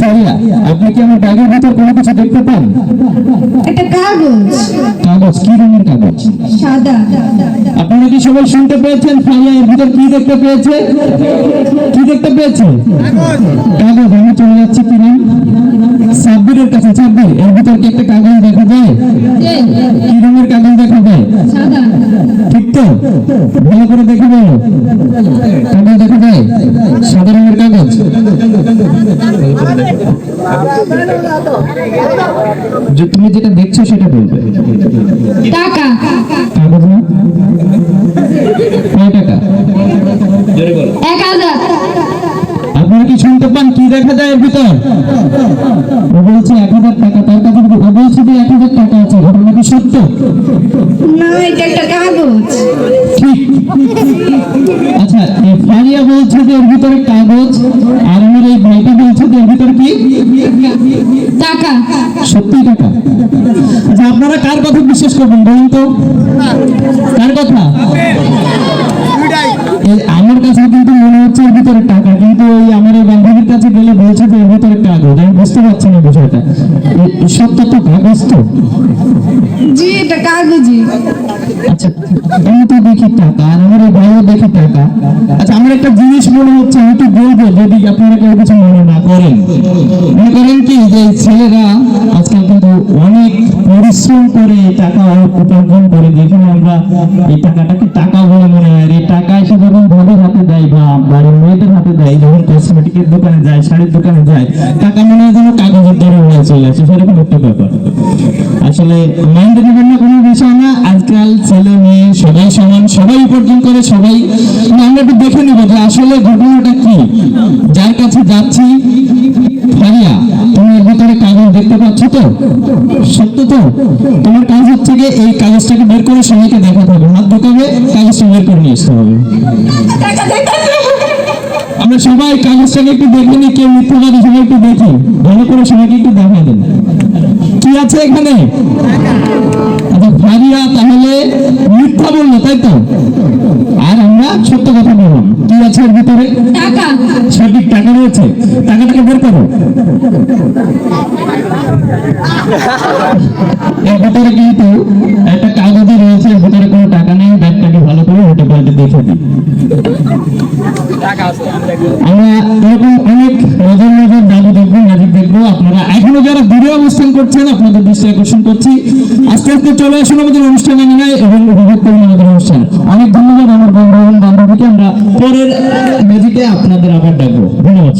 সারিয়া আপনি কি আমার ব্যাগের ভিতর কোনো কিছু দেখতে পান? একটা কাগজ। কাগজ কি রঙের কাগজ? সাদা। আপনারা কি সবাই শুনতে পেয়েছেন ফারিয়া এর ভিতর কি দেখতে পেয়েছে? কি দেখতে পেয়েছে? কাগজ আমি চলে যাচ্ছি কি নাম সাব্বিরের কাছে সাব্বির এর ভিতর কি একটা কাগজ দেখা যায়? কি রঙের কাগজ দেখা যায়? ঠিক তো? ভালো করে দেখে বলো। কাগজ দেখা যায়? সাদা রঙের কাগজ? তুমি যেটা দেখছ সেটা বলবে। টাকা। কাগজ না কয় টাকা? এক হাজার। আপনারা কি শুনতে পান কি দেখা যায় এর ভিতর? ও বলছে এক হাজার টাকা তার কাছে ও বলছে যে এক হাজার টাকা আছে ঘটনা কি সত্য? না এটা একটা কাগজ। আচ্ছা ফারিয়া বলছে যে এর ভিতরে কাগজ আর আমার এই ভাইটা বলছে যে এর ভিতরে কি? টাকা। সত্যি টাকা। আচ্ছা আপনারা কার কথা বিশ্বাস করবেন বলুন তো? কার কথা? আমার কাছে কিন্তু মনে হচ্ছে এর ভিতরে টাকা কিন্তু ওই আমার এই বান্ধবীর কাছে গেলে বলছে যে এর ভিতরে কাগজ। আমি বুঝতে পারছি না বিষয়টা। সত্য তো কাগজ তো। আচ্ছা আচ্ছা টাকাটাকে টাকা বলে মনে হয়? এই টাকা এসে যখন ভাবের হাতে দেয় বা বাড়ির মেয়েদের হাতে দেয়, যখন দোকানে যায়, শাড়ির দোকানে যায়, টাকা মনে হয় যেন কাগজের দরে হয়ে চলে আসে, সেরকম একটা ব্যাপার। আসলে মাইন্ডে নেবেন কোনো বিষয় না আজকাল ছেলে, মেয়ে, সবাই সমান, সবাই উপার্জন করে সবাই। আমরা একটু দেখে নেব যে আসলে ঘটনাটা কি। যার কাছে যাচ্ছি, ফারিয়া, তুমি এর ভিতরে কাগজ দেখতে পাচ্ছ তো? সত্য তো? তোমার কাজ হচ্ছে গিয়ে এই কাগজটাকে বের করে সবাইকে দেখাতে হবে। হাত ঢুকাবে, কাগজটা বের করে নিয়ে আসতে হবে। আমরা সবাই কাগজটাকে একটু দেখে নিই কেউ মিথ্যাবাদী সবাই একটু দেখি। ভালো করে সবাইকে একটু দেখা দেন। কি আছে এখানে? আচ্ছা তাহলে মিথ্যা বলল তাই তো? আর আমরা সত্য কথা বললাম কি আছে এর ভিতরে? টাকা। সঠিক টাকা রয়েছে। টাকাটাকে বের করো। এর ভিতরে কিন্তু একটা কাগজে রয়েছে এর ভিতরে কোনো টাকা নেই। ব্যাগটাকে ভালো করে ওটা করে দেখে দিই। আমরা এরকম অনেক নজর নজর জাদু দেখব ম্যাজিক দেখব আপনারা এখনও যারা দূরে অবস্থান করছেন, আপনাদের দৃষ্টি আকর্ষণ করছি। আস্তে আস্তে চলে আসুন আমাদের অনুষ্ঠানে নিয়ে এবং উপভোগ করুন আমাদের অনুষ্ঠান। অনেক ধন্যবাদ আমার বন্ধু এবং বান্ধবীকে, আমরা পরের ম্যাজিকে আপনাদের আবার ডাকবো। ধন্যবাদ